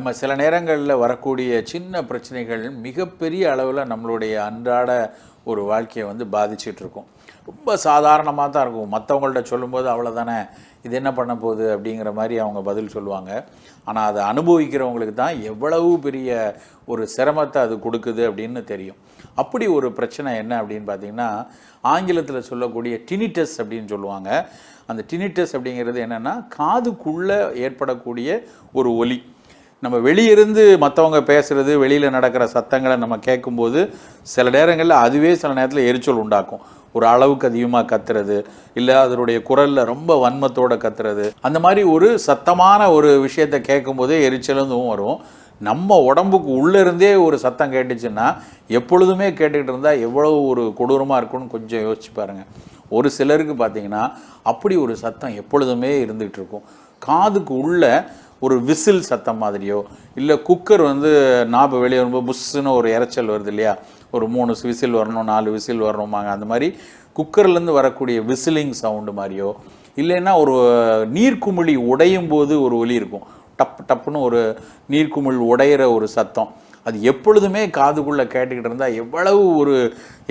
நம்ம சில நேரங்களில் வரக்கூடிய சின்ன பிரச்சனைகள் மிகப்பெரிய அளவில் நம்மளுடைய அன்றாட ஒரு வாழ்க்கையை வந்து பாதிச்சிட்டு இருக்கும். ரொம்ப சாதாரணமாக தான் இருக்கும். மற்றவங்கள்ட்ட சொல்லும்போது அவ்வளோதானே இது என்ன பண்ண போகுது அப்படிங்கிற மாதிரி அவங்க பதில் சொல்லுவாங்க. ஆனால் அதை அனுபவிக்கிறவங்களுக்கு தான் எவ்வளவு பெரிய ஒரு சிரமத்தை அது கொடுக்குது அப்படின்னு தெரியும். அப்படி ஒரு பிரச்சனை என்ன அப்படின்னு பார்த்தீங்கன்னா ஆங்கிலத்தில் சொல்லக்கூடிய டினிட்டஸ் அப்படின்னு சொல்லுவாங்க. அந்த டினிட்டஸ் அப்படிங்கிறது என்னென்னா காதுக்குள்ளே ஏற்படக்கூடிய ஒரு ஒலி. நம்ம வெளியிருந்து மற்றவங்க பேசுகிறது வெளியில் நடக்கிற சத்தங்களை நம்ம கேட்கும்போது சில நேரங்களில் அதுவே சில நேரத்தில் எரிச்சல் உண்டாக்கும். ஒரு அளவுக்கு அதிகமாக கத்துறது இல்லை அதனுடைய குரலில் ரொம்ப வன்மத்தோடு கத்துறது. அந்த மாதிரி ஒரு சத்தமான ஒரு விஷயத்தை கேட்கும்போதே எரிச்சலும் வரும். நம்ம உடம்புக்கு உள்ளே இருந்தே ஒரு சத்தம் கேட்டுச்சுன்னா எப்பொழுதுமே கேட்டுக்கிட்டு இருந்தால் எவ்வளோ ஒரு கொடூரமாக இருக்கும்னு கொஞ்சம் யோசிச்சு பாருங்கள் ஒரு சிலருக்கு பார்த்தீங்கன்னா அப்படி ஒரு சத்தம் எப்பொழுதுமே இருந்துகிட்டு இருக்கும். காதுக்கு உள்ளே ஒரு விசில் சத்தம் மாதிரியோ இல்லை குக்கர் வந்து நாப வெளியே வரும்போது புஷ்ஷுன்னு ஒரு இறைச்சல் வருது இல்லையா? ஒரு மூணு விசில் வரணும் நாலு விசில் வரணுமாங்க. அந்த மாதிரி குக்கர்லேருந்து வரக்கூடிய விசிலிங் சவுண்டு மாதிரியோ இல்லைன்னா ஒரு நீர்க்குமிழி உடையும் போது ஒரு ஒலி இருக்கும். டப் டப்புன்னு ஒரு நீர்க்குமிழ் உடையிற ஒரு சத்தம். அது எப்பொழுதுமே காதுக்குள்ளே கேட்டுக்கிட்டு இருந்தால் எவ்வளவு ஒரு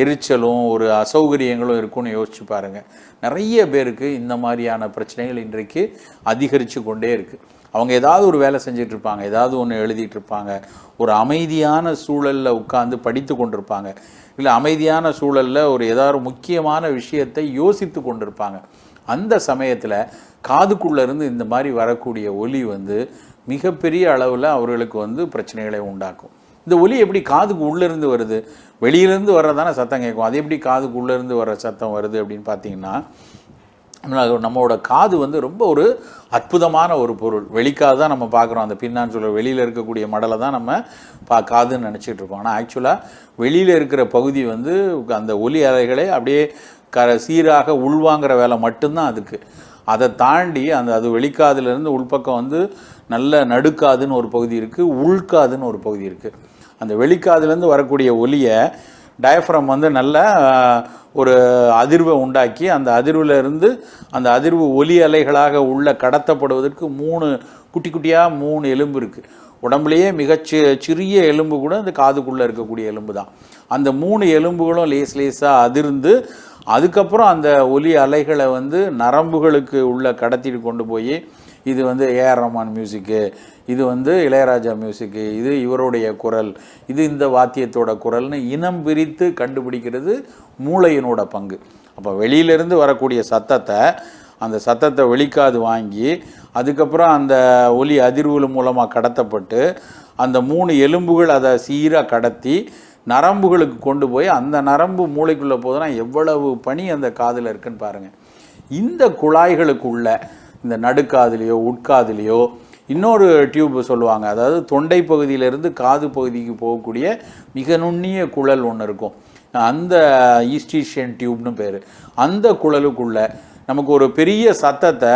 எரிச்சலும் ஒரு அசௌகரியங்களும் இருக்கும்னு யோசிச்சு பாருங்கள் நிறைய பேருக்கு இந்த மாதிரியான பிரச்சனைகள் இன்றைக்கு அதிகரித்து கொண்டே இருக்குது அவங்க ஏதாவது ஒரு வேலை செஞ்சுட்டு இருப்பாங்க ஏதாவது ஒன்று எழுதிட்டு இருப்பாங்க ஒரு அமைதியான சூழலில் உட்காந்து படித்து கொண்டிருப்பாங்க. இல்லை அமைதியான சூழலில் ஒரு ஏதாவது முக்கியமான விஷயத்தை யோசித்து கொண்டிருப்பாங்க. அந்த சமயத்தில் காதுக்குள்ளேருந்து இந்த மாதிரி வரக்கூடிய ஒலி வந்து மிகப்பெரிய அளவில் அவர்களுக்கு வந்து பிரச்சனைகளை உண்டாக்கும். இந்த ஒலி எப்படி காதுக்கு உள்ளேருந்து வருது? வெளியிலேருந்து வர்றதான சத்தம் கேட்கும். அது எப்படி காதுக்கு உள்ளேருந்து வர்ற சத்தம் வருது அப்படின்னு பார்த்தீங்கன்னா நம்மளோட காது வந்து ரொம்ப ஒரு அற்புதமான ஒரு பொருள். வெளிக்காது தான் நம்ம பார்க்குறோம். அந்த பின்னான்னு சொல்ல வெளியில் இருக்கக்கூடிய மடலை தான் நம்ம பா காதுன்னு நினச்சிட்டு இருக்கோம். ஆனால் ஆக்சுவலாக வெளியில் இருக்கிற பகுதி வந்து அந்த ஒலி அலைகளை அப்படியே க சீராக உள்வாங்கிற வேலை மட்டும்தான் அதுக்கு. அதை தாண்டி அந்த அது வெளிக்காதுலேருந்து உள்பக்கம் வந்து நல்ல நடுக்காதுன்னு ஒரு பகுதி இருக்குது உள்காதுன்னு ஒரு பகுதி இருக்குது அந்த வெளிக்காதுலேருந்து வரக்கூடிய ஒலியை டயஃப்ரம் வந்து நல்ல ஒரு அதிர்வை உண்டாக்கி அந்த அதிர்வில் இருந்து அந்த அதிர்வு ஒலி அலைகளாக உள்ள கடத்தப்படுவதற்கு மூணு குட்டி குட்டியாக மூணு எலும்பு இருக்குது உடம்புலேயே மிகச்சி சிறிய எலும்பு கூட அந்த காதுக்குள்ளே இருக்கக்கூடிய எலும்பு தான். அந்த மூணு எலும்புகளும் லேஸ் லேஸாக அதிர்ந்து அதுக்கப்புறம் அந்த ஒலி அலைகளை வந்து நரம்புகளுக்கு உள்ள கடத்திட்டு கொண்டு போய் இது வந்து ஏஆர் ரஹ்மான் மியூசிக்கு இது வந்து இளையராஜா மியூசிக்கு இது இவருடைய குரல் இது இந்த வாத்தியத்தோட குரல்னு இனம் பிரித்து கண்டுபிடிக்கிறது மூளையினோட பங்கு. அப்போ வெளியிலிருந்து வரக்கூடிய சத்தத்தை அந்த சத்தத்தை வெளிக்காது வாங்கி அதுக்கப்புறம் அந்த ஒலி அதிர்வுகள் மூலமாக கடத்தப்பட்டு அந்த மூணு எலும்புகள் அதை சீராக கடத்தி நரம்புகளுக்கு கொண்டு போய் அந்த நரம்பு மூளைக்குள்ளே போதுனா எவ்வளவு பனி அந்த காதில் இருக்குன்னு பாருங்கள் இந்த குழாய்களுக்குள்ள இந்த நடுக்காதுலேயோ உட்காதுலேயோ இன்னொரு டியூப் சொல்லுவாங்க. அதாவது தொண்டை பகுதியிலிருந்து காது பகுதிக்கு போகக்கூடிய மிக நுண்ணிய குழல் ஒன்று இருக்கும். அந்த ஈஸ்டீஷியன் டியூப்னு பேர். அந்த குழலுக்குள்ளே நமக்கு ஒரு பெரிய சத்தத்தை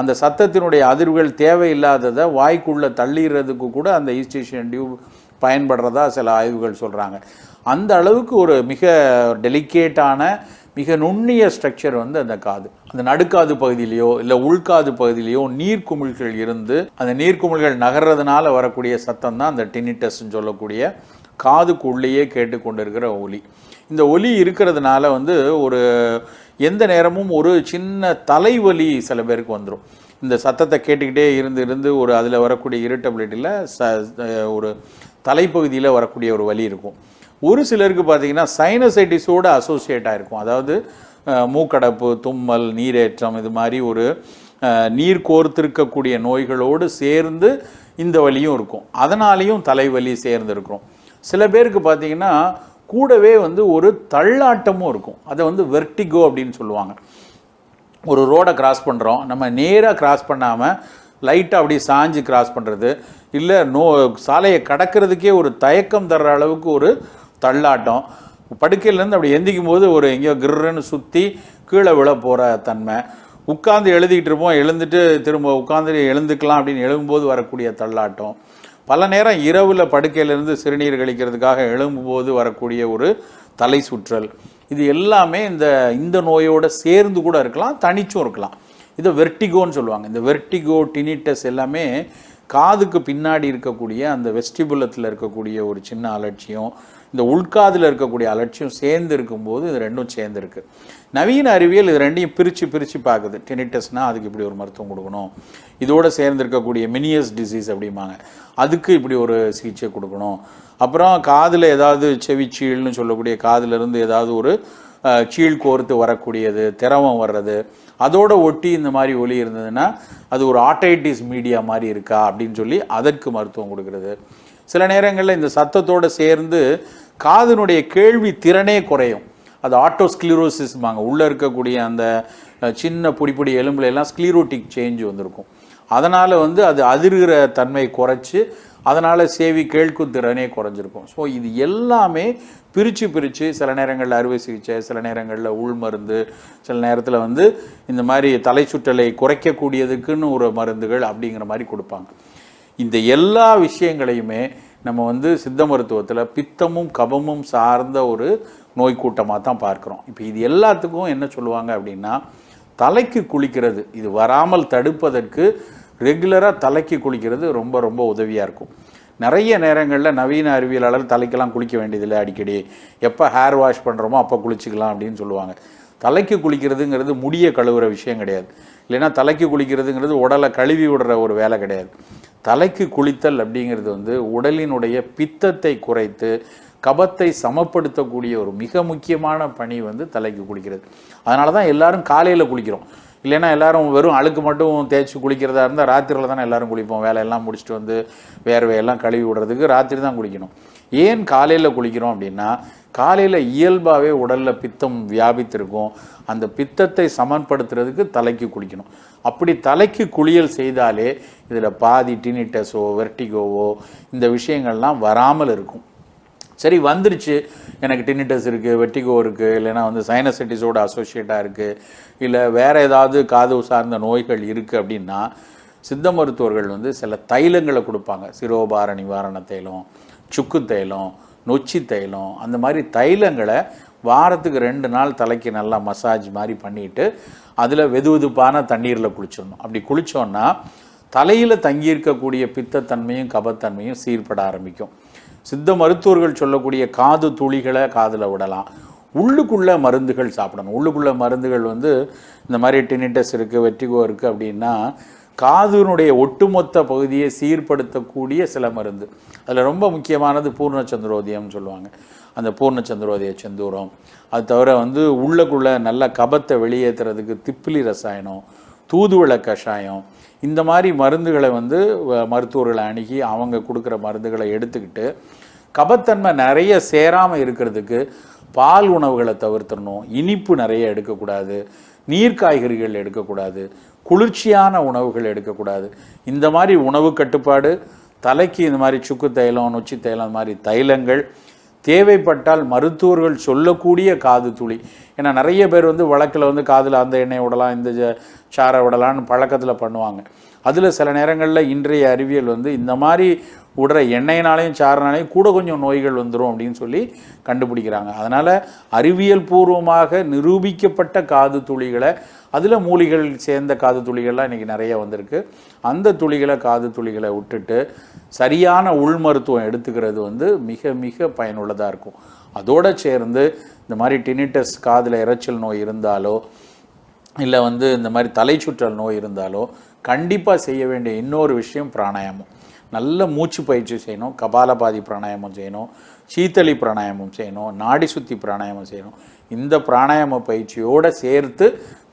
அந்த சத்தத்தினுடைய அதிர்வுகள் தேவையில்லாததை வாய்க்குள்ளே தள்ளிடுறதுக்கு கூட அந்த ஈஸ்டீஷியன் டியூப் பயன்படுறதா சில ஆய்வுகள் சொல்கிறாங்க அந்த அளவுக்கு ஒரு மிக டெலிகேட்டான மிக நுண்ணிய ஸ்ட்ரக்சர் வந்து அந்த காது. அந்த நடுக்காது பகுதியிலையோ இல்லை உள்காது பகுதியிலையோ நீர்க்குமிழ்கள் இருந்து அந்த நீர்க்குமிழ்கள் நகர்றதுனால வரக்கூடிய சத்தம் தான் அந்த டினிட்டஸ்ன்னு சொல்லக்கூடிய காதுக்குள்ளேயே கேட்டுக்கொண்டிருக்கிற ஒலி. இந்த ஒலி இருக்கிறதுனால வந்து ஒரு எந்த நேரமும் ஒரு சின்ன தலைவலி சில பேருக்கு வந்துடும் இந்த சத்தத்தை கேட்டுக்கிட்டே இருந்து இருந்து ஒரு அதில் வரக்கூடிய இரிட்டபிலிட்டியில் ச ஒரு தலைப்பகுதியில் வரக்கூடிய ஒரு வலி இருக்கும். ஒரு சிலருக்கு பார்த்தீங்கன்னா சைனசைட்டிஸோடு அசோசியேட் ஆகிருக்கும் அதாவது மூக்கடப்பு தும்மல் நீரேற்றம் இது மாதிரி ஒரு நீர் கோர்த்திருக்கக்கூடிய நோய்களோடு சேர்ந்து இந்த வலியும் இருக்கும். அதனாலேயும் தலைவலி சேர்ந்து இருக்கும் சில பேருக்கு பார்த்தீங்கன்னா கூடவே வந்து ஒரு தள்ளாட்டமும் இருக்கும். அதை வந்து வெர்டிகோ அப்படின்னு சொல்லுவாங்க. ஒரு ரோடை கிராஸ் பண்ணுறோம் நம்ம நேராக கிராஸ் பண்ணாமல் லைட்டாக அப்படி சாஞ்சு கிராஸ் பண்ணுறது இல்லை நோ சாலையை கடக்கிறதுக்கே ஒரு தயக்கம் தர்ற அளவுக்கு ஒரு தள்ளாட்டம். படுக்கையிலேருந்து அப்படி எந்திக்கும் போது ஒரு எங்கேயோ கிர்ன்னு சுற்றி கீழே விழ போகிற தன்மை. உட்காந்து எழுதிக்கிட்டு இருப்போம் எழுந்துட்டு திரும்ப உட்காந்து எழுந்துக்கலாம் அப்படின்னு எழும்பும்போது வரக்கூடிய தள்ளாட்டம். பல நேரம் இரவில் படுக்கையிலிருந்து சிறுநீர் கழிக்கிறதுக்காக எழும்பும்போது வரக்கூடிய ஒரு தலை சுற்றல். இது எல்லாமே இந்த இந்த நோயோட சேர்ந்து கூட இருக்கலாம் தனிச்சும் இருக்கலாம். இதை வெர்டிகோன்னு சொல்லுவாங்க. இந்த வெர்டிகோ டினிட்டஸ் எல்லாமே காதுக்கு பின்னாடி இருக்கக்கூடிய அந்த வெஸ்டிபுலத்தில் இருக்கக்கூடிய ஒரு சின்ன அலட்சியம். இந்த உள்காதில் இருக்கக்கூடிய அலட்சியம் சேர்ந்து இருக்கும்போது இது ரெண்டும் சேர்ந்து இருக்கு. நவீன அறிவியல் இது ரெண்டையும் பிரித்து பிரித்து பார்க்குது. டெனிட்டஸ்னால் அதுக்கு இப்படி ஒரு மருத்துவம் கொடுக்கணும். இதோடு சேர்ந்து இருக்கக்கூடிய மினியஸ் டிசீஸ் அப்படிம்பாங்க. அதுக்கு இப்படி ஒரு சிகிச்சை கொடுக்கணும். அப்புறம் காதில் ஏதாவது செவிச்சீல்னு சொல்லக்கூடிய காதிலிருந்து ஏதாவது ஒரு சீழ் கோர்த்து வரக்கூடியது திரவம் வர்றது அதோட ஒட்டி இந்த மாதிரி ஒலி இருந்ததுன்னா அது ஒரு ஆட்டைட்டிஸ் மீடியா மாதிரி இருக்கா அப்படின்னு சொல்லி அதற்கு மருத்துவம் கொடுக்கறது. சில நேரங்களில் இந்த சத்தத்தோடு சேர்ந்து காதினுடைய கேள்வி திறனே குறையும். அது ஆட்டோஸ்க்ளீரோசிஸ்பாங்க உள்ளே இருக்கக்கூடிய அந்த சின்ன பொடி பொடி எலும்புல எல்லாம் ஸ்க்ளீரோட்டிக் சேஞ்ச் வந்திருக்கும். அதனால் வந்து அது அதிர்கிற தன்மை குறைச்சி அதனால் சேவி கேட்கும் திறனே குறைஞ்சிருக்கும். ஸோ இது எல்லாமே பிரித்து பிரித்து சில நேரங்களில் அறுவை சிகிச்சை சில நேரங்களில் உள் மருந்து சில நேரத்தில் வந்து இந்த மாதிரி தலை சுற்றலை குறைக்கக்கூடியதுக்குன்னு ஒரு மருந்துகள் அப்படிங்கிற மாதிரி கொடுப்பாங்க. இந்த எல்லா விஷயங்களையுமே நம்ம வந்து சித்த மருத்துவத்தில் பித்தமும் கபமும் சார்ந்த ஒரு நோய் கூட்டமாக தான் பார்க்குறோம். இப்போ இது எல்லாத்துக்கும் என்ன சொல்லுவாங்க அப்படின்னா தலைக்கு குளிக்கிறது இது வராமல் தடுப்பதற்கு ரெகுலராக தலைக்கு குளிக்கிறது ரொம்ப ரொம்ப உதவியாக இருக்கும். நிறைய நேரங்களில் நவீன அறிவியலாளர் தலைக்கெல்லாம் குளிக்க வேண்டியதில்லை அடிக்கடி. எப்போ ஹேர் வாஷ் பண்ணுறோமோ அப்போ குளிச்சுக்கலாம் அப்படின்னு சொல்லுவாங்க. தலைக்கு குளிக்கிறதுங்கிறது முடிய கழுவுற விஷயம் கிடையாது. இல்லைன்னா தலைக்கு குளிக்கிறதுங்கிறது உடலை கழுவி விடுற ஒரு வேலை கிடையாது. தலைக்கு குளித்தல் அப்படிங்கிறது வந்து உடலினுடைய பித்தத்தை குறைத்து கபத்தை சமப்படுத்தக்கூடிய ஒரு மிக முக்கியமான பணி வந்து தலைக்கு குளிக்கிறது. அதனால தான் எல்லாரும் காலையில் குளிக்கிறோம். இல்லைன்னா எல்லாரும் வெறும் அழுக்கு மட்டும் தேய்ச்சி குளிக்கிறதா இருந்தால் ராத்திரியில் தானே எல்லாரும் குளிப்போம். வேலையெல்லாம் முடிச்சுட்டு வந்து வேர்வையெல்லாம் கழுவி விடுறதுக்கு ராத்திரி தான் குளிக்கணும். ஏன் காலையில் குளிக்கிறோம் அப்படின்னா காலையில் இயல்பாகவே உடலில் பித்தம் வியாபித்திருக்கும். அந்த பித்தத்தை சமன்படுத்துறதுக்கு தலைக்கு குளிக்கணும். அப்படி தலைக்கு குளியல் செய்தாலே இதில் பாதி டினிட்டஸோ வெர்டிகோவோ இந்த விஷயங்கள்லாம் வராமல் இருக்கும். சரி வந்துருச்சு. எனக்கு டினிட்டஸ் இருக்குது வெட்டிகோ இருக்குது இல்லைன்னா வந்து சைனசைட்டிஸோட அசோசியேட்டாக இருக்குது இல்லை வேறு ஏதாவது காது சார்ந்த நோய்கள் இருக்குது அப்படின்னா சித்த மருத்துவர்கள் வந்து சில தைலங்களை கொடுப்பாங்க. சிரோபார நிவாரண தைலம் சுக்கு தைலம் நொச்சி தைலம் அந்த மாதிரி தைலங்களை வாரத்துக்கு ரெண்டு நாள் தலைக்கு நல்லா மசாஜ் மாதிரி பண்ணிட்டு அதில் வெது வெதுப்பான தண்ணீரில் குளிச்சிடணும். அப்படி குளித்தோன்னா தலையில் தங்கியிருக்கக்கூடிய பித்தத்தன்மையும் கபத்தன்மையும் சீர்பட ஆரம்பிக்கும். சித்த மருத்துவர்கள் சொல்லக்கூடிய காது துளிகளை காதில் விடலாம். உள்ளுக்குள்ளே மருந்துகள் சாப்பிடணும். உள்ளுக்குள்ளே மருந்துகள் வந்து இந்த மாதிரி டினிட்டஸ் இருக்குது வெற்றிகோ இருக்குது அப்படின்னா காதுனுடைய ஒட்டுமொத்த பகுதியை சீர்படுத்தக்கூடிய சில மருந்து. அதில் ரொம்ப முக்கியமானது பூர்ணச்சந்திரோதயம்னு சொல்லுவாங்க. அந்த பூர்ணச்சந்திரோதய செந்தூரம். அது தவிர வந்து உள்ளக்குள்ளே நல்ல கபத்தை வெளியேற்றுறதுக்கு திப்பிலி ரசாயனம் தூதுவள கஷாயம் இந்த மாதிரி மருந்துகளை வந்து வ- மருத்துவர்களை அணுகி அவங்க கொடுக்குற மருந்துகளை எடுத்துக்கிட்டு கபத்தன்மை நிறைய சேராமல் இருக்கிறதுக்கு பால் உணவுகளை தவிர்த்தணும் இனிப்பு நிறைய எடுக்கக்கூடாது. நீர் காய்கறிகள் எடுக்கக்கூடாது குளிர்ச்சியான உணவுகள் எடுக்கக்கூடாது. இந்த மாதிரி உணவு கட்டுப்பாடு தலைக்கு இந்த மாதிரி சுக்கு தைலம் நொச்சி தைலம் இந்த மாதிரி தைலங்கள் தேவைப்பட்டால் மருத்துவர்கள் சொல்லக்கூடிய காது துளி. ஏன்னா நிறைய பேர் வந்து வழக்கில் வந்து காதில் அந்த எண்ணெய் விடலாம் இந்த சாரை விடலான்னு பழக்கத்தில் பண்ணுவாங்க. அதில் சில நேரங்களில் இன்றைய அறிவியல் வந்து இந்த மாதிரி விடுற எண்ணெயினாலையும் சாரினாலையும் கூட கொஞ்சம் நோய்கள் வந்துடும் அப்படின்னு சொல்லி கண்டுபிடிக்கிறாங்க. அதனால் அறிவியல் பூர்வமாக நிரூபிக்கப்பட்ட காது துளிகளை அதில் மூலிகள் சேர்ந்த காது துளிகள்லாம் இன்றைக்கி நிறைய வந்திருக்கு. அந்த துளிகளை காது துளிகளை விட்டுட்டு சரியான உள் மருத்துவம் எடுத்துக்கிறது வந்து மிக மிக பயனுள்ளதாக இருக்கும். அதோடு சேர்ந்து இந்த மாதிரி டினிட்டஸ் காதில் இறைச்சல் நோய் இருந்தாலோ இல்லை வந்து இந்த மாதிரி தலை சுற்றல் நோய் இருந்தாலோ கண்டிப்பாக செய்ய வேண்டிய இன்னொரு விஷயம் பிராணாயாமம். நல்ல மூச்சு பயிற்சி செய்யணும் கபாலபாதி பிராணாயாமம் செய்யணும் சீத்தளி பிராணாயாமம் செய்யணும் நாடி சுத்தி பிராணாயாமம் செய்யணும். இந்த பிராணாயாம பயிற்சியோடு சேர்த்து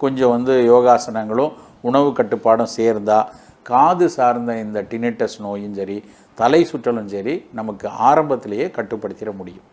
கொஞ்சம் வந்து யோகாசனங்களும் உணவு கட்டுப்பாடும் சேர்ந்தால் காது சார்ந்த இந்த டினிட்டஸ் நோயும் சரி தலை சுற்றலும் சரி நமக்கு ஆரம்பத்திலேயே கட்டுப்படுத்திட முடியும்.